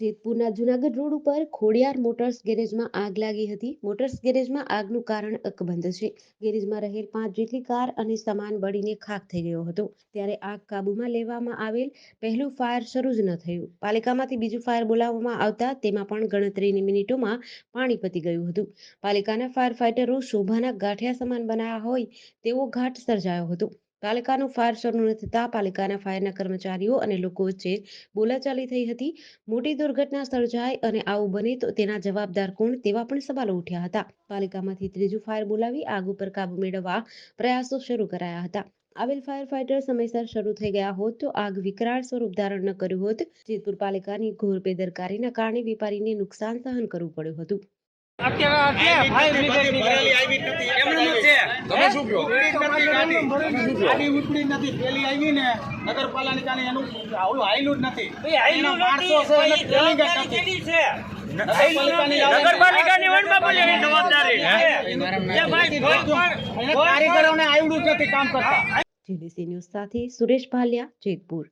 જેતપુરના Junagadh road ઉપર Khodiyar motors ગેરેજમાં આગ લાગી હતી. મોટર્સ ગેરેજમાં આગનું કારણ અકબંધ છે. ગેરેજમાં રહેલ પાંચ જેટલી કાર અને સામાન બળીને ખાખ થઈ ગયો હતો. ત્યારે આગ કાબૂમાં લેવામાં આવેલ પહેલું ફાયર શરૂ જ ન થયું. પાલિકામાંથી બીજું ફાયર બોલાવવામાં આવતા તેમાં પણ ગણતરીની મિનિટોમાં પાણી પતી ગયું હતું. પાલિકાના ફાયર ફાઇટરો શોભાના ગાંઠિયા સમાન બનાવ્યા હોય તેવો ઘાટ સર્જાયો હતો. પાલિકાનું ફાયર શરૂ ન પાલિકાના ફાયરના કર્મચારીઓ અને લોકો વચ્ચે બોલાચાલી થઈ હતી. મોટી દુર્ઘટના સર્જાય અને આવું બને તો તેના જવાબદાર કોણ તેવા પણ સવાલો ઉઠ્યા હતા. પાલિકામાંથી ત્રીજું ફાયર બોલાવી આગ ઉપર કાબુ મેળવવા પ્રયાસો શરૂ કરાયા હતા. આવેલ ફાયર ફાઇટર સમયસર શરૂ થઈ ગયા હોત તો આગ વિકરાળ સ્વરૂપ ધારણ ન કર્યું હોત. જેતપુર પાલિકાની ઘોર બેદરકારીના કારણે વેપારીને નુકસાન સહન કરવું પડ્યું હતું. શું કહો? ગાડી ઉપડી નથી. પેલી આવી ને નગરપાલિકાની એનું આવડું હાયલું જ નથી. આયલું માણસો છે એને ભાઈ, જ નથી. નગરપાલિકાની આવે ને. નગરપાલિકાની વનમાં બોલે એની જવાબદારી છે. એ ભાઈ, કોઈ પણ- એને કારીગરોને આવડું નથી કામ કરતા. જેડીસી ન્યૂઝ સાથે સુરેશ ભાલિયા જેતપુર.